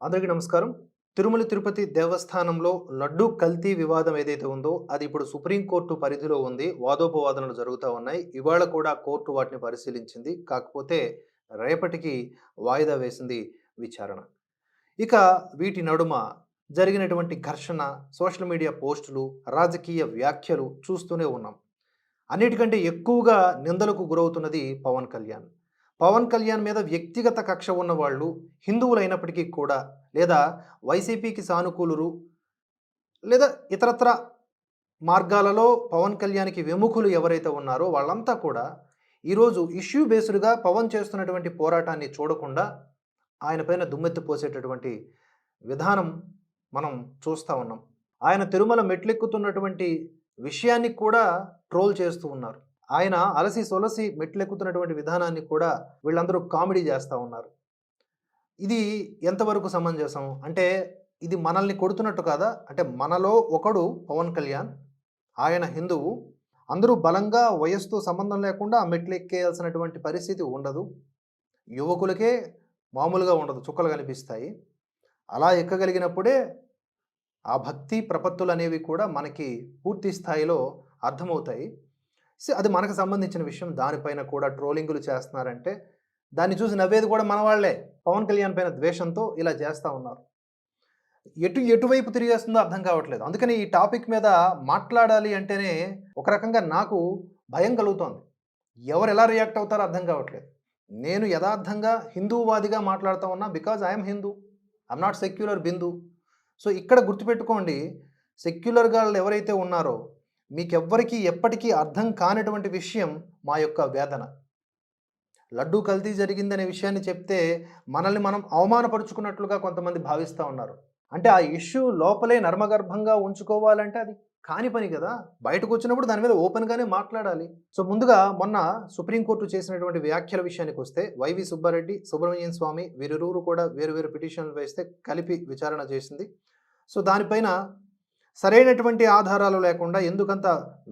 అందరికీ నమస్కారం. తిరుమల తిరుపతి దేవస్థానంలో లడ్డూ కల్తీ వివాదం ఏదైతే ఉందో అది ఇప్పుడు సుప్రీంకోర్టు పరిధిలో ఉంది. వాదోపవాదనలు జరుగుతూ ఉన్నాయి. ఇవాళ కూడా కోర్టు వాటిని పరిశీలించింది. కాకపోతే రేపటికి వాయిదా వేసింది విచారణ. ఇక వీటి నడుమ జరిగినటువంటి ఘర్షణ సోషల్ మీడియా పోస్టులు రాజకీయ వ్యాఖ్యలు చూస్తూనే ఉన్నాం. అన్నిటికంటే ఎక్కువగా నిందలకు గురవుతున్నది పవన్ కళ్యాణ్. పవన్ కళ్యాణ్ మీద వ్యక్తిగత కక్ష ఉన్న వాళ్ళు హిందువులైనప్పటికీ కూడా లేదా వైసీపీకి సానుకూలురు లేదా ఇతరత్ర మార్గాలలో పవన్ కళ్యాణ్కి విముఖులు ఎవరైతే ఉన్నారో వాళ్ళంతా కూడా ఈరోజు ఇష్యూ బేస్డ్గా పవన్ చేస్తున్నటువంటి పోరాటాన్ని చూడకుండా ఆయన పైన దుమ్మెత్తి పోసేటటువంటి విధానం మనం చూస్తూ ఉన్నాం. ఆయన తిరుమల మెట్లెక్కుతున్నటువంటి విషయాన్ని కూడా ట్రోల్ చేస్తూ ఉన్నారు. ఆయన అలసి సొలసి మెట్లెక్కుతున్నటువంటి విధానాన్ని కూడా వీళ్ళందరూ కామెడీ చేస్తూ ఉన్నారు. ఇది ఎంతవరకు సమంజసం? అంటే ఇది మనల్ని కొడుతున్నట్టు కాదా? అంటే మనలో ఒకడు పవన్ కళ్యాణ్ ఆయన హిందువు అందరూ బలంగా వయస్సుతో సంబంధం లేకుండా మెట్లు ఎక్కేయాల్సినటువంటి పరిస్థితి ఉండదు. యువకులకే మామూలుగా ఉండదు చుక్కలు కనిపిస్తాయి. అలా ఎక్కగలిగినప్పుడే ఆ భక్తి ప్రపత్తులు అనేవి కూడా మనకి పూర్తి స్థాయిలో అర్థమవుతాయి. సో అది మనకు సంబంధించిన విషయం. దానిపైన కూడా ట్రోలింగులు చేస్తున్నారంటే దాన్ని చూసి నవ్వేది కూడా మన వాళ్ళే. పవన్ కళ్యాణ్ పైన ద్వేషంతో ఇలా చేస్తూ ఉన్నారు. ఎటు ఎటువైపు తిరిగేస్తుందో అర్థం కావట్లేదు. అందుకని ఈ టాపిక్ మీద మాట్లాడాలి అంటేనే ఒక రకంగా నాకు భయం కలుగుతోంది. ఎవరు ఎలా రియాక్ట్ అవుతారో అర్థం కావట్లేదు. నేను యథార్థంగా హిందూవాదిగా మాట్లాడుతూ ఉన్నా because I'm Hindu. I'm not secular Bindu so ఇక్కడ గుర్తుపెట్టుకోండి సెక్యులర్ గాళ్ళు ఎవరైతే ఉన్నారో మీకెవ్వరికీ ఎప్పటికీ అర్థం కానటువంటి విషయం మా యొక్క వేదన. లడ్డూ కల్తీ జరిగిందనే విషయాన్ని చెప్తే మనల్ని మనం అవమానపరుచుకున్నట్లుగా కొంతమంది భావిస్తూ ఉన్నారు. అంటే ఆ ఇష్యూ లోపలే నర్మగర్భంగా ఉంచుకోవాలంటే అది కాని పని కదా. బయటకు వచ్చినప్పుడు దాని మీద ఓపెన్గానే మాట్లాడాలి. సో ముందుగా మొన్న సుప్రీంకోర్టు చేసినటువంటి వ్యాఖ్యల విషయానికి వస్తే వైవి సుబ్బారెడ్డి సుబ్రహ్మణ్యం స్వామి వీరిరువురు కూడా వేరు వేరు పిటిషన్లు వేస్తే కలిపి విచారణ చేసింది. సో దానిపైన సరైనటువంటి ఆధారాలు లేకుండా ఎందుకంత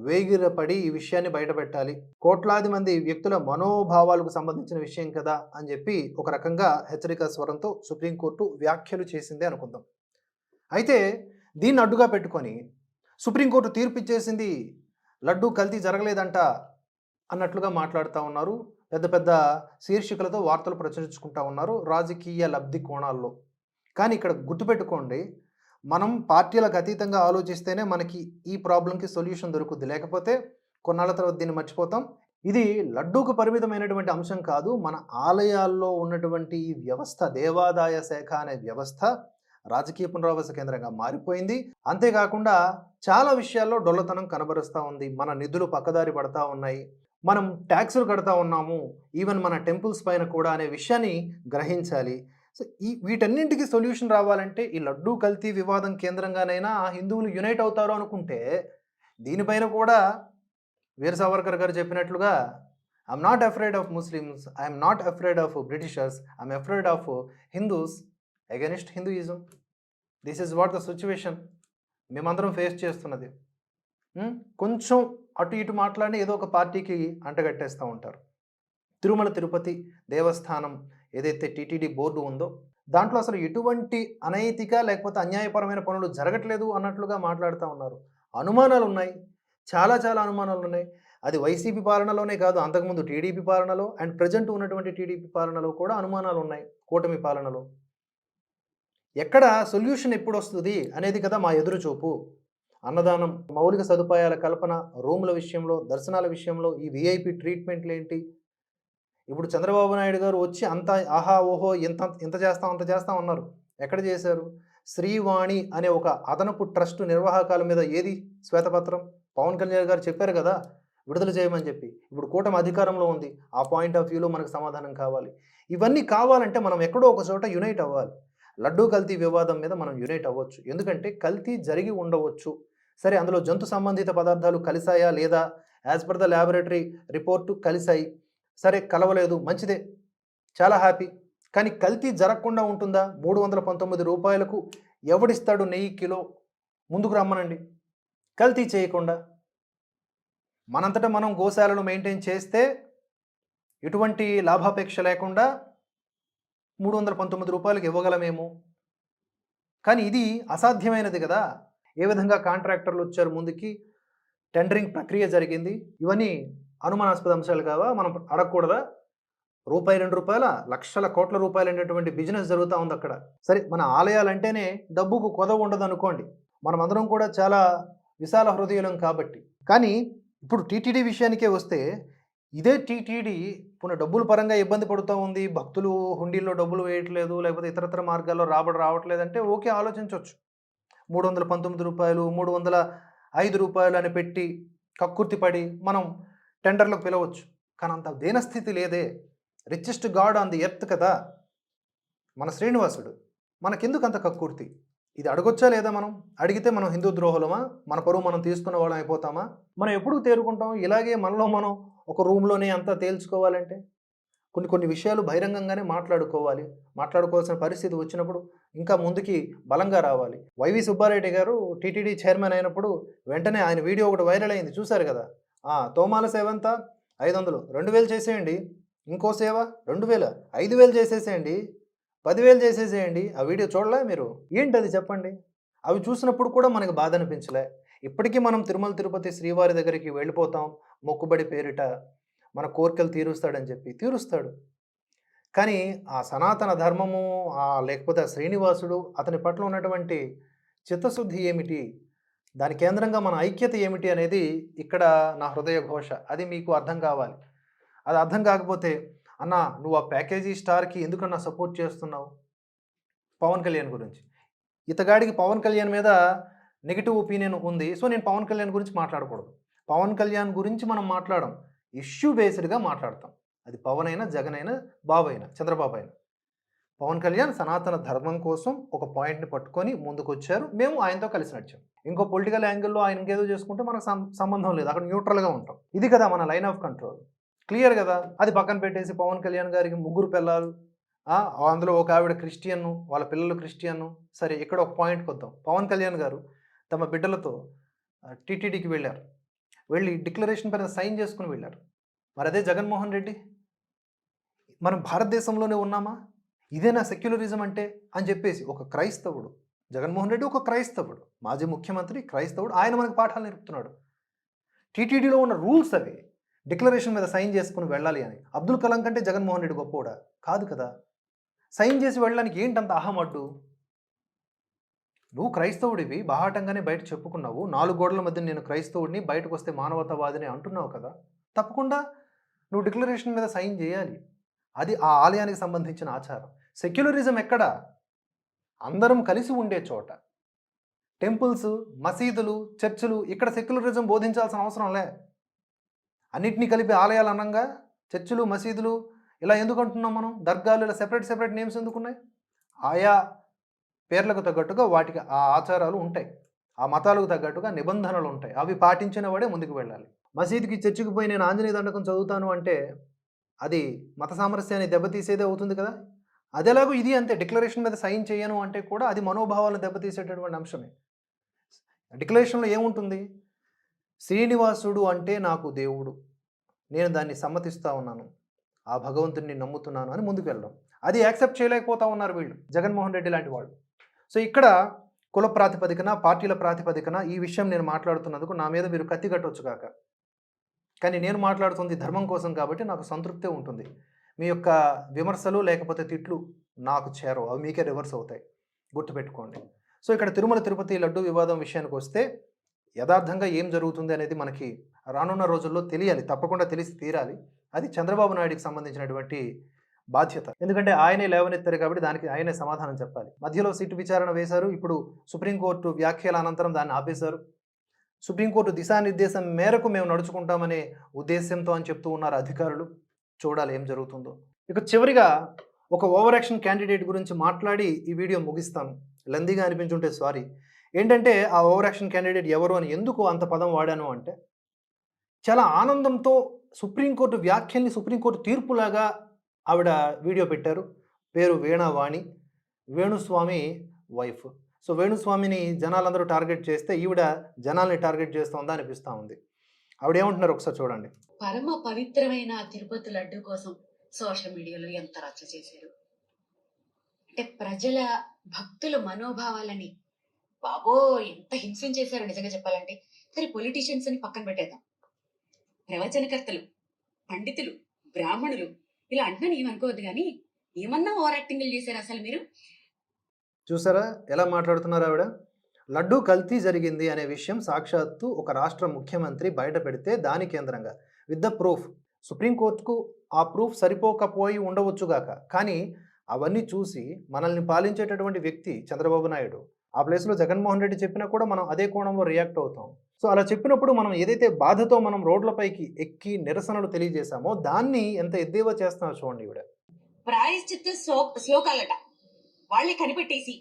వేగిరపడి ఈ విషయాన్ని బయటపెట్టాలి? కోట్లాది మంది వ్యక్తుల మనోభావాలకు సంబంధించిన విషయం కదా అని చెప్పి ఒక రకంగా హెచ్చరిక స్వరంతో సుప్రీంకోర్టు వ్యాఖ్యలు చేసిందే అనుకుందాం. అయితే దీన్ని అడ్డుగా పెట్టుకొని సుప్రీంకోర్టు తీర్పు ఇచ్చేసింది లడ్డు కల్తీ జరగలేదంట అన్నట్లుగా మాట్లాడుతూ ఉన్నారు. పెద్ద పెద్ద శీర్షికలతో వార్తలు ప్రచురించుకుంటా ఉన్నారు రాజకీయ లబ్ధి కోణాల్లో. కానీ ఇక్కడ గుర్తుపెట్టుకోండి మనం పార్టీలకు అతీతంగా ఆలోచిస్తేనే మనకి ఈ ప్రాబ్లంకి సొల్యూషన్ దొరుకుద్ది. లేకపోతే కొన్నాళ్ళ తర్వాత దీన్ని మర్చిపోతాం. ఇది లడ్డూకు పరిమితమైనటువంటి అంశం కాదు. మన ఆలయాల్లో ఉన్నటువంటి ఈ వ్యవస్థ దేవాదాయ శాఖ అనే వ్యవస్థ రాజకీయ పునరావాస కేంద్రంగా మారిపోయింది. అంతేకాకుండా చాలా విషయాల్లో డొల్లతనం కనబరుస్తూ ఉంది. మన నిధులు పక్కదారి పడతా ఉన్నాయి. మనం ట్యాక్సులు కడతా ఉన్నాము. ఈవెన్ మన టెంపుల్స్ పైన కూడా అనే విషయాన్ని గ్రహించాలి. సో ఈ వీటన్నింటికి సొల్యూషన్ రావాలంటే ఈ లడ్డూ కల్తీ వివాదం కేంద్రంగానైనా హిందువులు యునైట్ అవుతారు అనుకుంటే దీనిపైన కూడా వీర సావర్కర్ గారు చెప్పినట్లుగా I'm not afraid of Muslims I'm not afraid of Britishers I'm afraid of Hindus against Hinduism this is what the situation మేమందరం ఫేస్ చేస్తున్నది. కొంచెం అటు ఇటు మాట్లాడి ఏదో ఒక పార్టీకి అంటగట్టేస్తూ ఉంటారు. తిరుమల తిరుపతి దేవస్థానం ఏదైతే టీటీడీ బోర్డు ఉందో దాంట్లో అసలు ఎటువంటి అనైతిక లేకపోతే అన్యాయపరమైన పనులు జరగట్లేదు అన్నట్లుగా మాట్లాడుతూ ఉన్నారు. అనుమానాలు ఉన్నాయి చాలా చాలా అనుమానాలు ఉన్నాయి అది వైసీపీ పాలనలోనే కాదు అంతకుముందు టీడీపీ పాలనలో అండ్ ప్రజెంట్ ఉన్నటువంటి టీడీపీ పాలనలో కూడా అనుమానాలు ఉన్నాయి కూటమి పాలనలో. ఎక్కడ సొల్యూషన్ ఎప్పుడు వస్తుంది అనేది కదా మా ఎదురు చూపు. అన్నదానం మౌలిక సదుపాయాల కల్పన రూముల విషయంలో దర్శనాల విషయంలో ఈ విఐపి ట్రీట్మెంట్లు ఏంటి ఇప్పుడు చంద్రబాబు నాయుడు గారు వచ్చి అంత ఆహా ఓహో ఇంత ఇంత చేస్తాం అంత చేస్తాం అన్నారు. ఎక్కడ చేశారు? శ్రీవాణి అనే ఒక అదనపు ట్రస్ట్ నిర్వాహకాల మీద ఏది శ్వేతపత్రం? పవన్ కళ్యాణ్ గారు చెప్పారు కదా విడుదల చేయమని చెప్పి. ఇప్పుడు కూటమి అధికారంలో ఉంది. ఆ పాయింట్ ఆఫ్ వ్యూలో మనకు సమాధానం కావాలి. ఇవన్నీ కావాలంటే మనం ఎక్కడో ఒక చోట యునైట్ అవ్వాలి. లడ్డూ కల్తీ వివాదం మీద మనం యునైట్ అవ్వచ్చు. ఎందుకంటే కల్తీ జరిగి ఉండవచ్చు. సరే అందులో జంతు సంబంధిత పదార్థాలు కలిసాయా లేదా? As per the laboratory report కలిసాయి సరే కలవలేదు మంచిదే. చాలా హ్యాపీ. కానీ కల్తీ జరగకుండా ఉంటుందా? మూడు వందల పంతొమ్మిది రూపాయలకు ఎవడిస్తాడు నెయ్యి కిలో? ముందుకు రమ్మనండి. కల్తీ చేయకుండా. మనంతటా మనం గోశాలను మెయింటైన్ చేస్తే ఎటువంటి లాభాపేక్ష లేకుండా మూడు వందల పంతొమ్మిది రూపాయలకు ఇవ్వగలమేమో. కానీ ఇది అసాధ్యమైనది కదా. ఏ విధంగా కాంట్రాక్టర్లు వచ్చారు ముందుకి? టెండరింగ్ ప్రక్రియ జరిగింది. ఇవన్నీ అనుమానాస్పద అంశాలు కావా? మనం అడగకూడదా? రూపాయి రెండు రూపాయల? లక్షల కోట్ల రూపాయలు అనేటువంటి బిజినెస్ జరుగుతూ ఉంది అక్కడ. సరే మన ఆలయాలంటేనే డబ్బుకు కొదవ ఉండదు అనుకోండి మనం అందరం కూడా చాలా విశాల హృదయులం కాబట్టి. కానీ ఇప్పుడు టీటీడీ విషయానికే వస్తే ఇదే టీటీడీ పునః డబ్బుల పరంగా ఇబ్బంది పడుతూ ఉంది. భక్తులు హుండీల్లో డబ్బులు వేయట్లేదు లేకపోతే ఇతరత్ర మార్గాల్లో రాబడి రావట్లేదు అంటే ఓకే ఆలోచించవచ్చు మూడు వందల పంతొమ్మిది రూపాయలు మూడు వందల ఐదు రూపాయలు అని పెట్టి కక్కుర్తి పడి మనం టెండర్లకు పిలవచ్చు. కానీ అంత దీనస్థితి లేదే. Richest god on the earth కదా. మన శ్రీనివాసుడు. మనకెందుకు అంత కక్కుర్తి? ఇది అడగొచ్చా లేదా మనం? అడిగితే మనం హిందూ ద్రోహులమా? మన పరువు మనం తీసుకున్న వాళ్ళం అయిపోతామా? మనం ఎప్పుడు తేరుకుంటాం? ఇలాగే మనలో మనం ఒక రూమ్లోనే అంతా తేల్చుకోవాలంటే? కొన్ని కొన్ని విషయాలు బహిరంగంగానే మాట్లాడుకోవాలి. మాట్లాడుకోవాల్సిన పరిస్థితి వచ్చినప్పుడు ఇంకా ముందుకి బలంగా రావాలి. వైవి సుబ్బారెడ్డి గారు టీటీడీ చైర్మన్ అయినప్పుడు వెంటనే ఆయన వీడియో ఒకటి వైరల్ అయింది. చూశారు కదా? తోమాల సేవ ఎంత? ఐదు వందలు రెండు వేలు చేసేయండి. ఇంకో సేవ? రెండు వేల. ఐదు వేలు చేసేసేయండి. పదివేలు చేసేసేయండి. ఆ వీడియో చూడలే మీరు? ఏంటి అది చెప్పండి? అవి చూసినప్పుడు కూడా మనకు బాధ అనిపించలే. ఇప్పటికీ మనం తిరుమల తిరుపతి శ్రీవారి దగ్గరికి వెళ్ళిపోతాం. మొక్కుబడి పేరిట మన కోరికలు తీరుస్తాడని చెప్పి తీరుస్తాడు. కానీ ఆ సనాతన ధర్మము ఆ లేకపోతే ఆ శ్రీనివాసుడు అతని పట్ల ఉన్నటువంటి చిత్తశుద్ధి ఏమిటి? దాని కేంద్రంగా మన ఐక్యత ఏమిటి అనేది ఇక్కడ నా హృదయ ఘోష. అది మీకు అర్థం కావాలి. అది అర్థం కాకపోతే అన్న నువ్వు ఆ ప్యాకేజీ స్టార్కి ఎందుకన్నా సపోర్ట్ చేస్తున్నావు? పవన్ కళ్యాణ్ గురించి. ఇతగాడికి పవన్ కళ్యాణ్ మీద నెగిటివ్ ఒపీనియన్ ఉంది. సో నేను పవన్ కళ్యాణ్ గురించి మాట్లాడకూడదు. పవన్ కళ్యాణ్ గురించి మనం మాట్లాడడం. ఇష్యూ బేస్డ్గా మాట్లాడతాం. అది పవన్ అయినా జగన్ అయినా బాబు అయినా చంద్రబాబు అయినా పవన్ కళ్యాణ్ సనాతన ధర్మం కోసం ఒక పాయింట్ని పట్టుకొని ముందుకు వచ్చారు మేము ఆయనతో కలిసి నడిచాం. ఇంకో పొలిటికల్ యాంగిల్లో ఆయన ఇంకేదో చేసుకుంటే మనకు సం- సంబంధం లేదు. అక్కడ న్యూట్రల్గా ఉంటాం. ఇది కదా మన లైన్ ఆఫ్ కంట్రోల్ క్లియర్ కదా? అది పక్కన పెట్టేసి పవన్ కళ్యాణ్ గారికి ముగ్గురు పిల్లలు అందులో ఒక ఆవిడ క్రిస్టియన్ వాళ్ళ పిల్లలు క్రిస్టియన్ సరే ఇక్కడ ఒక పాయింట్కి వద్దాం. పవన్ కళ్యాణ్ గారు తమ బిడ్డలతో టీటీడీకి వెళ్ళారు. వెళ్ళి డిక్లరేషన్ పైన సైన్ చేసుకుని వెళ్ళారు. మరి అదే జగన్మోహన్ రెడ్డి? మనం భారతదేశంలోనే ఉన్నామా? ఇదేనా సెక్యులరిజం అంటే అని చెప్పేసి ఒక క్రైస్తవుడు జగన్మోహన్ రెడ్డి ఒక క్రైస్తవుడు మాజీ ముఖ్యమంత్రి క్రైస్తవుడు ఆయన మనకు పాఠాలు నేర్పుతున్నాడు. టీటీడీలో ఉన్న రూల్స్ అవి డిక్లరేషన్ మీద సైన్ చేసుకుని వెళ్ళాలి అని. అబ్దుల్ కలాం కంటే జగన్మోహన్ రెడ్డి గొప్పవాడా? కాదు కదా. సైన్ చేసి వెళ్ళడానికి ఏంటంత అహమడ్డు? నువ్వు క్రైస్తవుడివి బాహాటంగానే బయట చెప్పుకున్నావు నాలుగు గోడల మధ్య నేను క్రైస్తవుడిని బయటకు వస్తే మానవతావాదిని అంటున్నావు కదా. తప్పకుండా నువ్వు డిక్లరేషన్ మీద సైన్ చేయాలి. అది ఆ ఆలయానికి సంబంధించిన ఆచారం. సెక్యులరిజం ఎక్కడ? అందరం కలిసి ఉండే చోట. టెంపుల్స్ మసీదులు చర్చిలు ఇక్కడ సెక్యులరిజం బోధించాల్సిన అవసరం లే. అన్నిటినీ కలిపి ఆలయాలు అనంగా చర్చిలు మసీదులు ఇలా ఎందుకు అంటున్నాం మనం? దర్గాలు ఇలా సెపరేట్ సెపరేట్ నేమ్స్ ఎందుకున్నాయి ఆయా పేర్లకు తగ్గట్టుగా వాటికి ఆ ఆచారాలు ఉంటాయి. ఆ మతాలకు తగ్గట్టుగా నిబంధనలు ఉంటాయి. అవి పాటించిన వాడే ముందుకు వెళ్ళాలి. మసీదుకి చర్చికి పోయి నేను ఆంజనేయ దండకం చదువుతాను అంటే అది మత సామరస్యాన్ని దెబ్బతీసేదే అవుతుంది కదా? అదేలాగో ఇది అంతే. డిక్లరేషన్ మీద సైన్ చేయను అంటే కూడా అది మనోభావాలను దెబ్బతీసేటటువంటి అంశమే. డిక్లరేషన్లో ఏముంటుంది? శ్రీనివాసుడు అంటే నాకు దేవుడు. నేను దాన్ని సమ్మతిస్తూ ఉన్నాను. ఆ భగవంతుడిని నమ్ముతున్నాను అని ముందుకు వెళ్ళడం అది యాక్సెప్ట్ చేయలేకపోతా ఉన్నారు వీళ్ళు. జగన్మోహన్ రెడ్డి లాంటి వాళ్ళు. సో ఇక్కడ కుల ప్రాతిపదికన పార్టీల ప్రాతిపదికన ఈ విషయం నేను మాట్లాడుతున్నందుకు నా మీద మీరు కత్తి కట్టొచ్చు కాక. కానీ నేను మాట్లాడుతుంది ధర్మం కోసం కాబట్టి నాకు సంతృప్తే ఉంటుంది. మీ యొక్క విమర్శలు లేకపోతే తిట్లు నాకు చేరవు. అవి మీకే రివర్స్ అవుతాయి. గుర్తుపెట్టుకోండి. సో ఇక్కడ తిరుమల తిరుపతి లడ్డు వివాదం విషయానికి వస్తే యథార్థంగా ఏం జరుగుతుంది అనేది మనకి రానున్న రోజుల్లో తెలియాలి. తప్పకుండా తెలిసి తీరాలి. అది చంద్రబాబు నాయుడికి సంబంధించినటువంటి బాధ్యత. ఎందుకంటే ఆయనే లేవనెత్తారు కాబట్టి దానికి ఆయనే సమాధానం చెప్పాలి. మధ్యలో సీటు విచారణ వేశారు. ఇప్పుడు సుప్రీంకోర్టు వ్యాఖ్యల అనంతరం దాన్ని ఆపేశారు. సుప్రీంకోర్టు దిశానిర్దేశం మేరకు మేము నడుచుకుంటామనే ఉద్దేశంతో అని చెప్తూ ఉన్నారు అధికారులు. చూడాలి ఏం జరుగుతుందో. ఇక చివరిగా ఒక ఓవర్ యాక్షన్ క్యాండిడేట్ గురించి మాట్లాడి ఈ వీడియో ముగిస్తాను. లందీగా అనిపించుంటే సారీ. ఏంటంటే ఆ ఓవర్ యాక్షన్ క్యాండిడేట్ ఎవరు అని ఎందుకు అంత పదం వాడాను అంటే చాలా ఆనందంతో సుప్రీంకోర్టు వ్యాఖ్యల్ని సుప్రీంకోర్టు తీర్పులాగా ఆవిడ వీడియో పెట్టారు. పేరు వీణావాణి వేణుస్వామి వైఫ్. సో వేణుస్వామిని జనాలందరూ టార్గెట్ చేస్తే ఈవిడ జనాల్ని టార్గెట్ చేస్తోందా అనిపిస్తూ ఉంది. ఆవిడ ఏమంటున్నారు ఒకసారి చూడండి. పరమ పవిత్రమైన తిరుపతి లడ్డు కోసం సోషల్ మీడియాలో ఎంత రచ్చ చేశారు. అంటే ప్రజల భక్తుల మనోభావాలని బాబో ఎంత హింసించేశారో నిజంగా చెప్పాలంటే సరే పొలిటీషియన్స్ అని పక్కన పెట్టేద్దాం. ప్రవచనకర్తలు పండితులు బ్రాహ్మణులు ఇలా అంటున్నాను ఏమనుకోవద్దు కానీ ఏమన్నా ఓవర్ యాక్టింగ్లు చేశారు అసలు మీరు? చూసారా ఎలా మాట్లాడుతున్నారు ఆవిడ? లడ్డూ కల్తీ జరిగింది అనే విషయం సాక్షాత్తు ఒక రాష్ట్ర ముఖ్యమంత్రి బయట పెడితే దాని కేంద్రంగా. With the proof. సుప్రీంకోర్టుకు ఆ ప్రూఫ్ సరిపోకపోయి ఉండవచ్చుగాక కానీ అవన్నీ చూసి మనల్ని పాలించేటటువంటి వ్యక్తి చంద్రబాబు నాయుడు. ఆ ప్లేస్లో జగన్మోహన్ రెడ్డి చెప్పినా కూడా మనం అదే కోణంలో రియాక్ట్ అవుతాం. సో అలా చెప్పినప్పుడు మనం ఏదైతే బాధతో మనం రోడ్లపైకి ఎక్కి నిరసనలు తెలియజేశామో దాన్ని ఎంత ఎద్దేవా చేస్తున్నారో చూడండి ఇవిడ ప్రాయశ్చిత్త శ్లోకాలట. వాళ్ళే కనిపెట్టేసి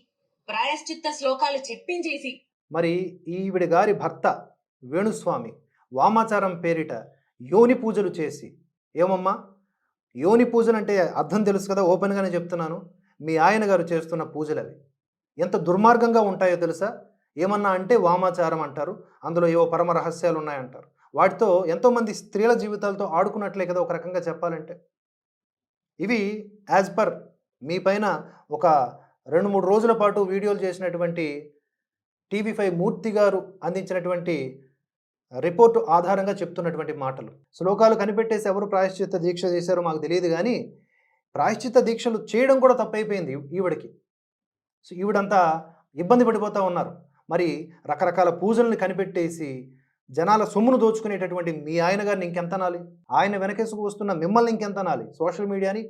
ప్రాయశ్చిత్త శ్లోకాలు చెప్పించేసి. మరి ఈవిడ గారి భర్త వేణుస్వామి వామాచారం పేరిట యోని పూజలు చేసి. ఏమమ్మా? యోని పూజలు అంటే అర్థం తెలుసు కదా ఓపెన్గానే చెప్తున్నాను. మీ ఆయన గారు చేస్తున్న పూజలు అవి ఎంత దుర్మార్గంగా ఉంటాయో తెలుసా? ఏమన్నా అంటే వామాచారం అంటారు అందులో ఏవో పరమ రహస్యాలు ఉన్నాయంటారు వాటితో ఎంతోమంది స్త్రీల జీవితాలతో ఆడుకున్నట్లే కదా ఒక రకంగా చెప్పాలంటే. ఇవి యాజ్ పర్ మీ పైన ఒక రెండు మూడు రోజుల పాటు వీడియోలు చేసినటువంటి టీవీ ఫైవ్ మూర్తి గారు అందించినటువంటి రిపోర్టు ఆధారంగా చెప్తున్నటువంటి మాటలు. శ్లోకాలు కనిపెట్టేసి ఎవరు ప్రాయశ్చిత్త దీక్ష చేశారో మాకు తెలియదు కానీ ప్రాయశ్చిత్త దీక్షలు చేయడం కూడా తప్పైపోయింది ఈవిడికి. సో ఈవిడంతా ఇబ్బంది పడిపోతూ ఉన్నారు. మరి రకరకాల పూజల్ని కనిపెట్టేసి జనాల సొమ్మును దోచుకునేటటువంటి మీ ఆయన గారిని ఇంకెంత అనాలి? ఆయన వెనకేసుకు వస్తున్న మిమ్మల్ని ఇంకెంత అనాలి? సోషల్ మీడియాని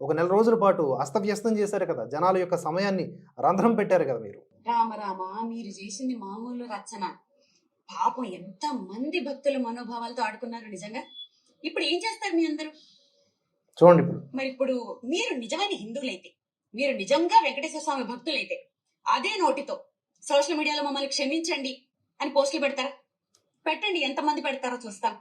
ఒక నెల రోజుల పాటు అస్తవ్యస్తం చేశారు కదా జనాల యొక్క సమయాన్ని రంధ్రం పెట్టారు కదా మీరు. రామ రామ మీరు చేసింది మామూలు రచన. పాపం ఎంత మంది భక్తుల మనోభావాలతో ఆడుకున్నారు నిజంగా? ఇప్పుడు ఏం చేస్తారు మీ అందరూ? చూడండి ఇప్పుడు. మరి ఇప్పుడు మీరు నిజమైన హిందువులైతే మీరు నిజంగా వెంకటేశ్వర స్వామి భక్తులైతే అదే నోటితో సోషల్ మీడియాలో మమ్మల్ని క్షమించండి అని పోస్టులు పెడతారా? పెట్టండి ఎంతమంది పెడతారో చూస్తాం.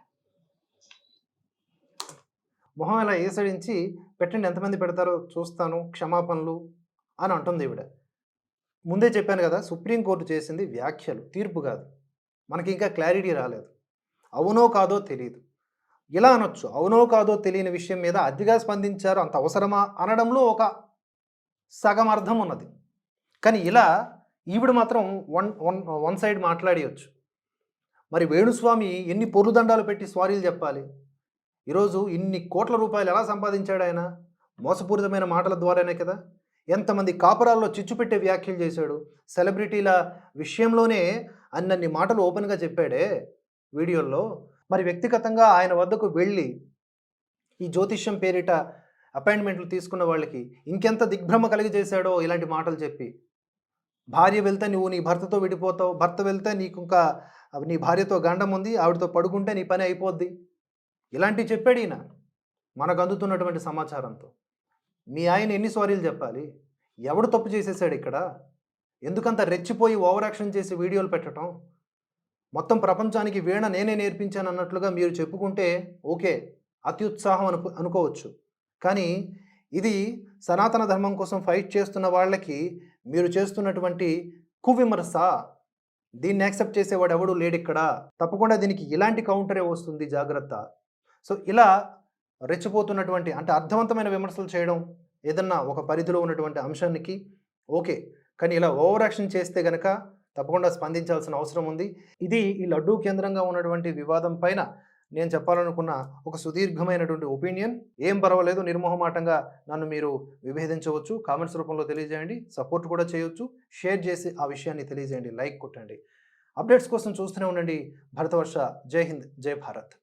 మొహం ఇలా ఏసడించి పెట్టండి. ఎంతమంది పెడతారో చూస్తాను. క్షమాపణలు అని అంటుంది ఈవిడ. ముందే చెప్పాను కదా సుప్రీంకోర్టు చేసింది వ్యాఖ్యలు. తీర్పు కాదు. మనకి ఇంకా క్లారిటీ రాలేదు. అవునో కాదో తెలియదు ఇలా అనొచ్చు. అవునో కాదో తెలియని విషయం మీద అతిగా స్పందించారు. అంత అవసరమా అనడంలో ఒక సగం అర్థం ఉన్నది. కానీ ఇలా ఈవిడ మాత్రం వన్ వన్ వన్ సైడ్ మాట్లాడియొచ్చు మరి వేణుస్వామి ఎన్ని పొరుదండాలు పెట్టి స్వారీలు చెప్పాలి? ఈరోజు ఇన్ని కోట్ల రూపాయలు ఎలా సంపాదించాడు ఆయన? మోసపూరితమైన మాటల ద్వారానే కదా. ఎంతమంది కాపురాల్లో చిచ్చుపెట్టే వ్యాఖ్యలు చేశాడు. సెలబ్రిటీల విషయంలోనే అన్నన్ని మాటలు ఓపెన్గా చెప్పాడే వీడియోల్లో. మరి వ్యక్తిగతంగా ఆయన వద్దకు వెళ్ళి ఈ జ్యోతిష్యం పేరిట అపాయింట్మెంట్లు తీసుకున్న వాళ్ళకి ఇంకెంత దిగ్భ్రమ కలిగి చేశాడో ఇలాంటి మాటలు చెప్పి. భార్య వెళ్తే నువ్వు నీ భర్తతో విడిపోతావు. భర్త వెళ్తే నీకు ఇంకా నీ భార్యతో గండం ఉంది. ఆవిడతో పడుకుంటే నీ పని అయిపోద్ది. ఇలాంటివి చెప్పాడు ఈయన మనకు అందుతున్నటువంటి సమాచారంతో. మీ ఆయన ఎన్ని సారీలు చెప్పాలి? ఎవడు తప్పు చేసేసాడు ఇక్కడ? ఎందుకంత రెచ్చిపోయి ఓవర్ యాక్షన్ చేసి వీడియోలు పెట్టడం? మొత్తం ప్రపంచానికి వీణ నేనే నేర్పించాను అన్నట్లుగా మీరు చెప్పుకుంటే ఓకే అత్యుత్సాహం అను అనుకోవచ్చు. కానీ ఇది సనాతన ధర్మం కోసం ఫైట్ చేస్తున్న వాళ్ళకి మీరు చేస్తున్నటువంటి కువిమర్శ దీన్ని యాక్సెప్ట్ చేసేవాడు ఎవడు లేడిక్కడ తప్పకుండా దీనికి ఇలాంటి కౌంటరే వస్తుంది జాగ్రత్త. సో ఇలా రెచ్చిపోతున్నటువంటి అంటే అర్థవంతమైన విమర్శలు చేయడం ఏదన్నా ఒక పరిధిలో ఉన్నటువంటి అంశానికి ఓకే. కానీ ఇలా ఓవర్ యాక్షన్ చేస్తే గనక తప్పకుండా స్పందించాల్సిన అవసరం ఉంది. ఇది ఈ లడ్డూ కేంద్రంగా ఉన్నటువంటి వివాదం పైన నేను చెప్పాలనుకున్న ఒక సుదీర్ఘమైనటువంటి ఒపీనియన్. ఏం పర్వాలేదు నిర్మోహమాటంగా నన్ను మీరు విభేదించవచ్చు. కామెంట్స్ రూపంలో తెలియజేయండి. సపోర్ట్ కూడా చేయొచ్చు. షేర్ చేసి ఆ విషయాన్ని తెలియజేయండి. లైక్ కొట్టండి. అప్డేట్స్ కోసం చూస్తూనే ఉండండి. భరతవర్ష. జై హింద్. జై భారత్.